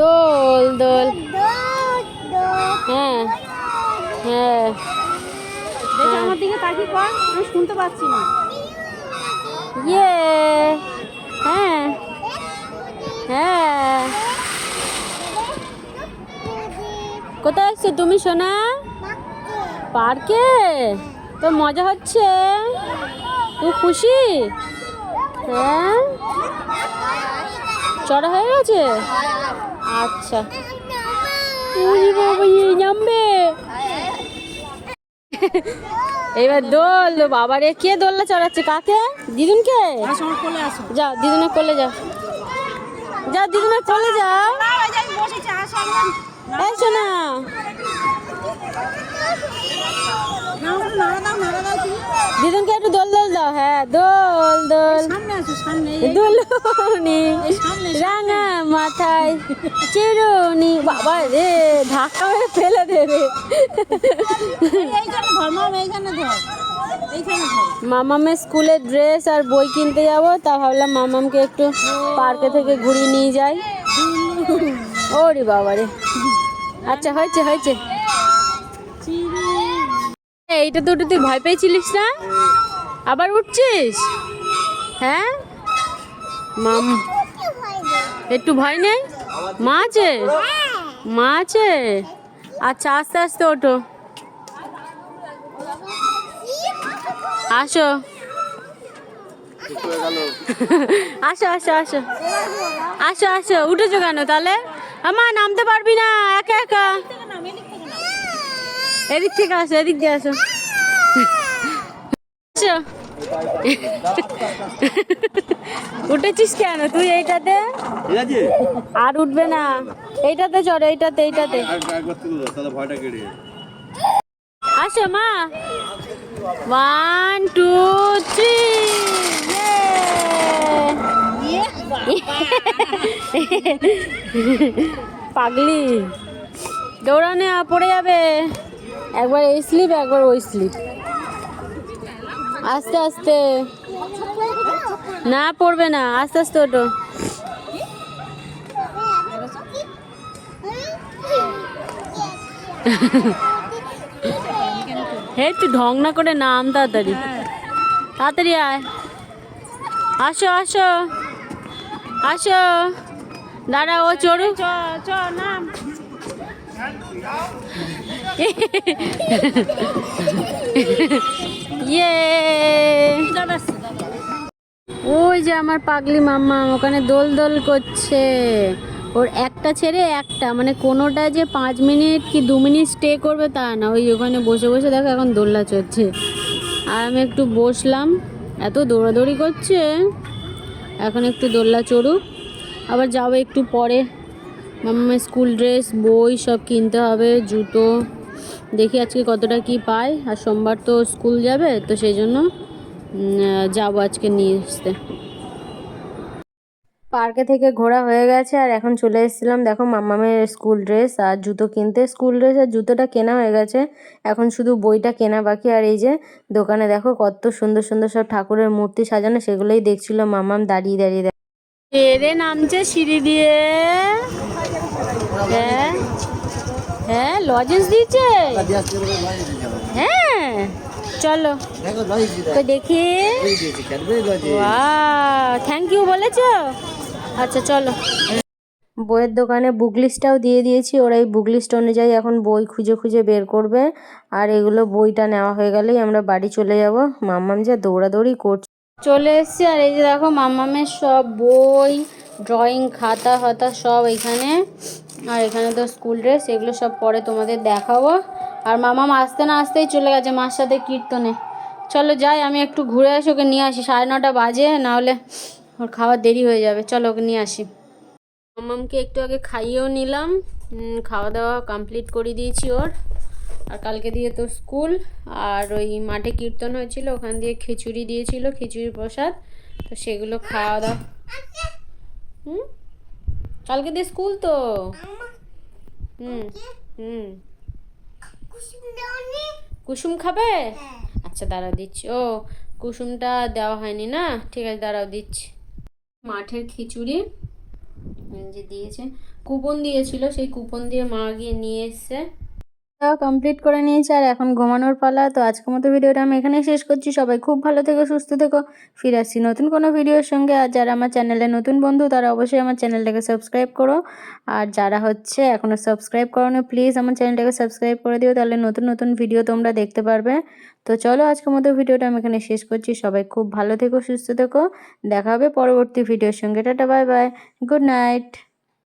দোল দোল। হ্যাঁ হ্যাঁ। আমার দিকে তাকিয়ে কর আমি শুনতে পাচ্ছি না। ইয়ে হ্যাঁ হ্যাঁ। কোথায় এসছো তুমি সোনা? পার্কে? তো মজা হচ্ছে। তুই খুশি? হ্যাঁ। চড়া হয়ে গেছে? আচ্ছা। বাবা নামবে। এবার দোল, বাবারে, কে দোলনা চড়াচ্ছে? কাকে? দিদুনকে? যাও দিদুনের কোলে যাও যাও দিদুনের কোলে যাও এই শোনা দিদুনকে একটু দোল দোল দাও। হ্যাঁ দোল দোল। দুলুনি রাঙা মাথায় চিরুনি। বাবা রে ধাক্কা মেরে ফেলে দেবে মামামের স্কুলের ড্রেস আর বই কিনতে যাব তা ভাবলাম মামামকে একটু পার্কে থেকে ঘুরিয়ে নিয়ে যাই। ওরে বাবা রে। আচ্ছা হয়েছে হয়েছে। এইটা তো উঠে তুই ভয় পেয়েছিলিস না? আবার উঠছিস? হ্যাঁ? একটু ভয় নেই? মা আছে? মা আছে? আচ্ছা আস্তে আস্তে ওঠো। আসো। আসো আসো আসো। আসো আসো, উঠেছো কেন তাহলে? আমা নামতে পারবি না, একা একা। এদিক থেকে আসো, এদিক দিয়ে আসো। আসো। উঠেছিস কেন তুই এইটাতে? আর উঠবে না। এইটাতে চড় এইটাতে এইটাতে। আসো মা। ওয়ান টু থ্রি পাগলি। দৌড়ানে পড়ে যাবে। একবার এই স্লিপ একবার ওই স্লিপ। আস্তে আস্তে। না পড়বে না। আস্তে আস্তে ওটো হে তুই ঢং না করে নাম তাড়াতাড়ি। তাড়াতাড়ি আয়। আসো আসো। আসো। দাঁড়া ও চড়ু। নাম। ইয়ে ওই যে আমার পাগলি মাম্মা, ওখানে দোল দোল করছে। ওর একটা ছেড়ে একটা মানে কোনোটা যে পাঁচ মিনিট কি দু মিনিট স্টে করবে তা না। ওই ওখানে বসে বসে দেখো এখন দোলনা চড়ছে আর আমি একটু বসলাম। এত দৌড়াদৌড়ি করছে। এখন একটু দোলনা চড়ুক। আবার যাব একটু পরে। মাম্মার স্কুল ড্রেস, বই সব কিনতে হবে, জুতো। দেখি আজকে কতটা কি পাই। আর সোমবার তো স্কুল যাবে তো সেই জন্য যাব আজকে নিয়ে আসতে। পার্কে থেকে ঘোরা হয়ে গেছে আর এখন চলে এসেছিলাম দেখো মাম্মামের স্কুল ড্রেস আর জুতো কিনতে। স্কুল ড্রেস আর জুতোটা কেনা হয়ে গেছে এখন শুধু বইটা কেনা বাকি। আর এই যে দোকানে দেখো কত সুন্দর সুন্দর সব ঠাকুরের মূর্তি সাজানো সেগুলোই দেখছিল মাম্মাম দাঁড়িয়ে দাঁড়িয়ে। দেখ- নামছে সিঁড়ি দিয়ে। হ্যাঁ। হ্যাঁ লজেন্স দিয়েছে? হ্যাঁ চলো। তো দেখি। থ্যাংক ইউ বলেছ? আচ্ছা চলো। বইয়ের দোকানে বুক লিস্টটাও দিয়ে দিয়েছি। ওরা এই বুক লিস্ট অনুযায়ী এখন বই খুঁজে খুঁজে বের করবে। আর এগুলো বইটা নেওয়া হয়ে গেলেই আমরা বাড়ি চলে যাব। মাম্মাম যা দৌড়াদৌড়ি করছে। চলে এসছি, আর এই যে দেখো মাম্মামের সব বই ড্রয়িং খাতা ফাতা সব এখানে। আর এখানে তো স্কুল ড্রেস এগুলো সব পরে তোমাদের দেখাবো। আর মামাম আসতে না আসতেই চলে গেছে মার সাথে কীর্তনে। চলো যাই, আমি একটু ঘুরে আসি, ওকে নিয়ে আসি। সাড়ে নটা বাজে, নাহলে ওর খাওয়ার দেরি হয়ে যাবে। চলো ওকে নিয়ে আসি। মামামকে একটু আগে খাইয়েও নিলাম। খাওয়া দাওয়া কমপ্লিট করে দিয়েছি ওর। আর কালকে দিয়ে তো স্কুল আর ওই মাঠে কীর্তন হয়েছিল, ওখান দিয়ে খিচুড়ি দিয়েছিল, খিচুড়ি প্রসাদ, তো সেগুলো খাওয়া দাওয়া। হুম? কালকে দিয়ে স্কুল তো। হুম হুম। কুসুম খাবে? আচ্ছা দাঁড়াও দিচ্ছি। ও, কুসুমটা দেওয়া হয়নি না? ঠিক আছে, দাঁড়াও দিচ্ছি। মাঠের খিচুড়ি যে দিয়েছে। কুপন দিয়েছিল, সেই কুপন দিয়ে মা গিয়ে নিয়ে এসছে। কমপ্লিট করে নিয়েছি আর এখন ঘুমানোর পালা। তো আজকের মতো ভিডিওটা আমি এখানেই শেষ করছি। সবাই খুব ভালো থেকো, সুস্থ থেকো। ফিরে আসছি নতুন কোনো ভিডিওর সঙ্গে। আর যারা আমার চ্যানেলে নতুন বন্ধু, তারা অবশ্যই আমার চ্যানেলটাকে সাবস্ক্রাইব করো। আর যারা হচ্ছে এখনও সাবস্ক্রাইব করো না প্লিজ আমার চ্যানেলটাকে সাবস্ক্রাইব করে দিও। তাহলে নতুন নতুন ভিডিও তোমরা দেখতে পারবে। তো চলো আজকের মতো ভিডিওটা আমি এখানে শেষ করছি। সবাই খুব ভালো থেকো, সুস্থ থেকো। দেখা হবে পরবর্তী ভিডিওর সঙ্গে। Tata bye bye good night